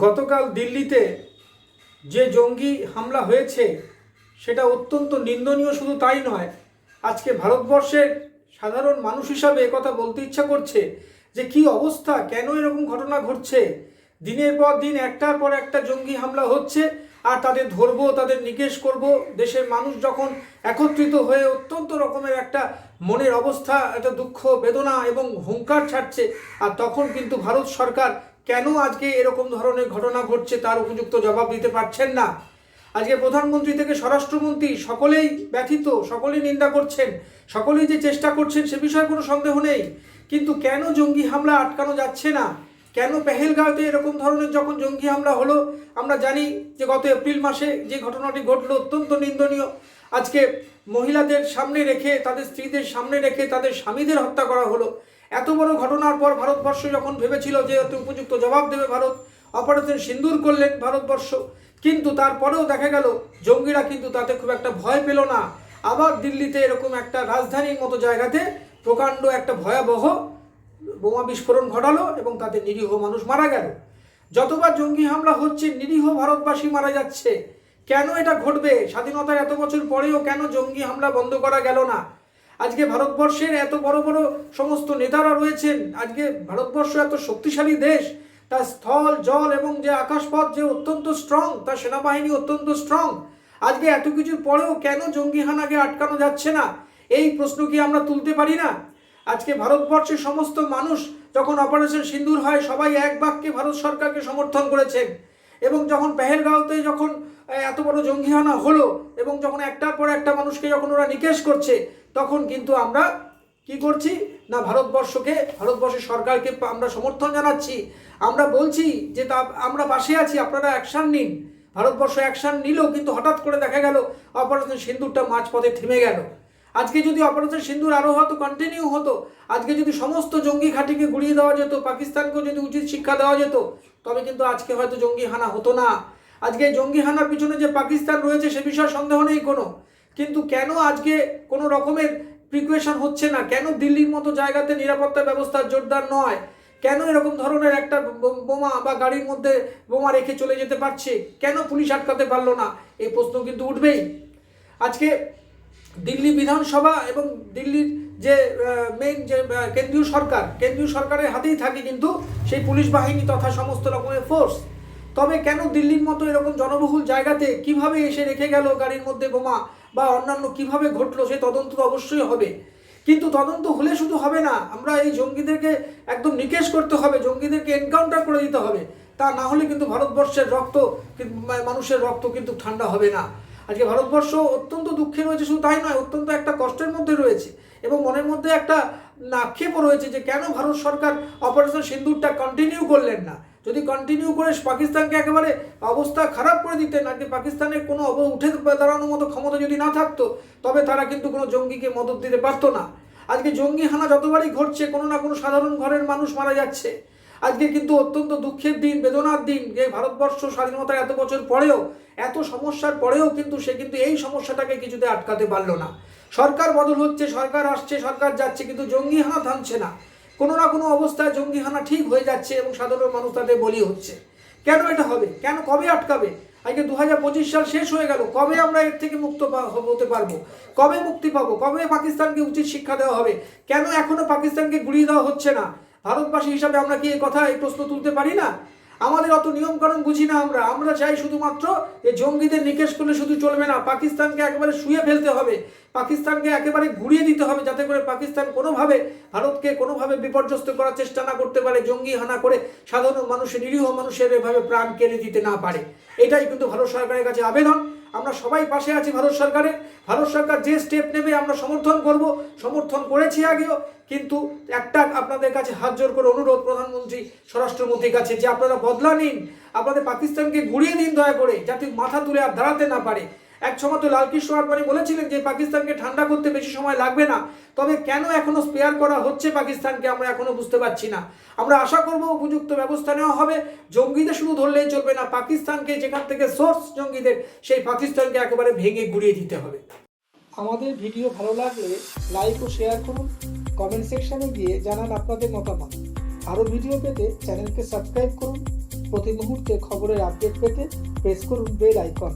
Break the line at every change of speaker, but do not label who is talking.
গতকাল দিল্লিতে যে জঙ্গি হামলা হয়েছে, সেটা অত্যন্ত নিন্দনীয় শুধু তাই নয়, আজকে ভারতবর্ষের সাধারণ মানুষ হিসাবে কথা বলতে ইচ্ছা করছে যে কি অবস্থা, কেন এরকম ঘটনা ঘটছে? দিনের পর দিন একটার পর একটা জঙ্গি হামলা হচ্ছে আর তাদের ধরবো, তাদের নিকেশ করব। দেশের মানুষ যখন একত্রিত হয়ে অত্যন্ত রকমের একটা মনের অবস্থা, একটা দুঃখ, বেদনা এবং হুঙ্কার ছাড়ছে, আর তখন কিন্তু ভারত সরকার কেন আজকে এরকম ধরনের ঘটনা ঘটছে তার উপযুক্ত জবাব দিতে পারছেন না? আজকে প্রধানমন্ত্রী থেকে স্বরাষ্ট্রমন্ত্রী সকলেই ব্যথিত, সকলেই নিন্দা করছেন, সকলেই যে চেষ্টা করছেন সে বিষয়ে কোনো সন্দেহ নেই। কিন্তু কেন জঙ্গি হামলা আটকানো যাচ্ছে না? কেন পেহেলগাঁওতে এরকম ধরনের যখন জঙ্গি হামলা হলো, আমরা জানি যে গত এপ্রিল মাসে যে ঘটনাটি ঘটলো অত্যন্ত নিন্দনীয়। আজকে মহিলাদের সামনে রেখে, তাদের স্ত্রীদের সামনে রেখে তাদের স্বামীদের হত্যা করা হলো। এত বড় ঘটনার পর ভারতবর্ষ যখন ভেবেছিল যে এতে উপযুক্ত জবাব দেবে ভারত, অপারেশন সিন্দুর করলেন ভারতবর্ষ। কিন্তু তারপরেও দেখা গেল, জঙ্গিরা কিন্তু তাতে খুব একটা ভয় পেল না। আবার দিল্লিতে এরকম একটা রাজধানীর মতো জায়গাতে প্রকাণ্ড একটা ভয়াবহ বোমা বিস্ফোরণ ঘটালো এবং তাতে নিরীহ মানুষ মারা গেল। যতবার জঙ্গি হামলা হচ্ছে, নিরীহ ভারতবাসী মারা যাচ্ছে। কেন এটা ঘটবে? স্বাধীনতার এত বছর পরেও কেন জঙ্গি হামলা বন্ধ করা গেল না? আজকে ভারতবর্ষের এত বড় বড় সমস্ত নেতারা রয়েছেন, আজকে ভারতবর্ষ এত শক্তিশালী দেশ, তার স্থল, জল এবং যে আকাশপথ যে অত্যন্ত স্ট্রং তার সেনাবাহিনী অত্যন্ত স্ট্রং আজকে এত কিছুর পরেও কেন জঙ্গি হানাকে আটকানো যাচ্ছে না? এই প্রশ্ন কি আমরা তুলতে পারি না? আজকে ভারতবর্ষের সমস্ত মানুষ যখন অপারেশন সিন্দুর হয়, সবাই এক বাক্যে ভারত সরকারকে সমর্থন করেছেন। এবং যখন পেহেলগাঁওতে যখন এত বড় জঙ্গিহানা হলো এবং যখন একটার পর একটা মানুষকে যখন ওরা নিকেশ করছে, তখন কিন্তু আমরা কি করছি? না, ভারতবর্ষকে ভারতবর্ষের সরকারকে আমরা সমর্থন জানাচ্ছি। আমরা বলছি যে তা, আমরা পাশে আছি, আপনারা অ্যাকশান নিন। ভারতবর্ষ অ্যাকশান নিলেও কিন্তু হঠাৎ করে দেখা গেল, অপারেশন সিন্দুরটা মাঝপথে থেমে গেল। আজকে যদি অপারেশন সিন্দুর আরও হয়তো কন্টিনিউ হতো, আজকে যদি সমস্ত জঙ্গি ঘাঁটিকে গুড়িয়ে দেওয়া যেত, পাকিস্তানকেও যদি উচিত শিক্ষা দেওয়া যেত, তবে কিন্তু আজকে হয়তো জঙ্গি হানা হতো না। আজকে জঙ্গি হানার পিছনে যে পাকিস্তান রয়েছে, সে বিষয়ে সন্দেহ নেই কোনো। কিন্তু কেন আজকে কোনো রকমের প্রিকুয়েশন হচ্ছে না? কেন দিল্লির মতো জায়গাতে নিরাপত্তা ব্যবস্থা জোরদার নয়? কেন এরকম ধরনের একটা বোমা বা গাড়ির মধ্যে বোমা রেখে চলে যেতে পারছে? কেন পুলিশ আটকাতে পারল না? এই প্রশ্ন কিন্তু উঠবেই। আজকে দিল্লি বিধানসভা এবং দিল্লির যে মেইন যে কেন্দ্রীয় সরকার, কেন্দ্রীয় সরকারের হাতেই থাকে কিন্তু সেই পুলিশ বাহিনী তথা সমস্ত রকমের ফোর্স তবে কেন দিল্লির মতো এরকম জনবহুল জায়গাতে কীভাবে এসে রেখে গেল গাড়ির মধ্যে বোমা বা অন্যান্য কীভাবে ঘটলো সে তদন্ত তো অবশ্যই হবে। কিন্তু তদন্ত হলে শুধু হবে না, আমরা এই জঙ্গিদেরকে একদম নিকেশ করতে হবে, জঙ্গিদেরকে এনকাউন্টার করে দিতে হবে। তা না হলে কিন্তু ভারতবর্ষের রক্ত, কিন্তু মানুষের রক্ত কিন্তু ঠান্ডা হবে না। আজকে ভারতবর্ষ অত্যন্ত দুঃখে রয়েছে, শুধু তাই নয়, অত্যন্ত একটা কষ্টের মধ্যে রয়েছে এবং মনের মধ্যে একটা আক্ষেপও রয়েছে যে কেন ভারত সরকার অপারেশন সিন্দুরটা কন্টিনিউ করলেন না? যদি কন্টিনিউ করে পাকিস্তানকে একেবারে অবস্থা খারাপ করে দিতেন আজকে পাকিস্তানের কোনো অব উঠে দাঁড়ানোর মতো ক্ষমতা যদি না থাকতো, তবে তারা কিন্তু কোনো জঙ্গিকে মদত দিতে পারতো না। আজকে জঙ্গি হানা যতবারই ঘটছে, কোনো না কোনো সাধারণ ঘরের মানুষ মারা যাচ্ছে। আজকে কিন্তু অত্যন্ত দুঃখের দিন, বেদনার দিন যে ভারতবর্ষ স্বাধীনতার এত বছর পরেও, এত সমস্যার পরেও কিন্তু সে কিন্তু এই সমস্যাটাকে কিছুতে আটকাতে পারল না। সরকার বদল হচ্ছে, সরকার আসছে, সরকার যাচ্ছে, কিন্তু জঙ্গি হানা থামছে না। কোনো না কোনো অবস্থায় জঙ্গি হানা ঠিক হয়ে যাচ্ছে এবং সাধারণ মানুষ তাদের বলি হচ্ছে। কেন এটা হবে? কেন কবে আটকাবে? আজকে দু হাজার পঁচিশ সাল শেষ হয়ে গেল, কবে আমরা এর থেকে মুক্ত হতে পারব? কবে মুক্তি পাবো? কবে পাকিস্তানকে উচিত শিক্ষা দেওয়া হবে? কেন এখনও পাকিস্তানকে গুড়িয়ে দেওয়া হচ্ছে না? ভারতবাসী হিসাবে আমরা কি এই কথা এই প্রশ্ন তুলতে পারি না? আমাদের অত নিয়মকানুন বুঝি না আমরা। আমরা চাই শুধুমাত্র যে জঙ্গিদের নিকেশ করলে শুধু চলবে না। পাকিস্তানকে একেবারে শুয়ে ফেলতে হবে। পাকিস্তানকে একেবারে ঘুরিয়ে দিতে হবে যাতে করে পাকিস্তান কোনোভাবে ভারতকে কোনোভাবে বিপর্যস্ত করার চেষ্টা না করতে পারে, জঙ্গি হানা করে সাধারণ মানুষের নিরীহ মানুষের এভাবে প্রাণ কেড়ে দিতে না পারে। এটাই কিন্তু ভারত সরকারের কাছে আবেদন। আমরা সবাই পাশে আছি ভারত সরকারের ভারত সরকার যে স্টেপ নেবে, আমরা সমর্থন করব। সমর্থন করেছি আগেও, কিন্তু একটা আপনাদের কাছে হাত জোর করে অনুরোধ প্রধানমন্ত্রী, স্বরাষ্ট্রমন্ত্রীর কাছে, যে আপনারা বদলা নিন, আপনাদের পাকিস্তানকে ঘুরিয়ে দিন দয়া করে, যাতে মাথা তুলে আর দাঁড়াতে না পারে। এক সময় তো লালকৃষ্ণ আডবাণী বলেছিলেন যে পাকিস্তানকে ঠান্ডা করতে বেশি সময় লাগবে না। তবে কেন এখনও স্পেয়ার করা হচ্ছে পাকিস্তানকে আমরা এখনও বুঝতে পারছি না। আমরা আশা করব উপযুক্ত ব্যবস্থা নেওয়া হবে। জঙ্গিদের শুধু ধরলেই চলবে না, পাকিস্তানকে যেখান থেকে সোর্স জঙ্গিদের, সেই পাকিস্তানকে একেবারে ভেঙে গুড়িয়ে দিতে হবে। আমাদের ভিডিও ভালো লাগলে লাইক ও শেয়ার করুন। কমেন্ট সেকশনে গিয়ে জানান আপনাদের মতামত। আরও ভিডিও পেতে চ্যানেলকে সাবস্ক্রাইব করুন। প্রতি মুহূর্তে খবরের আপডেট পেতে প্রেস করুন বেল আইকন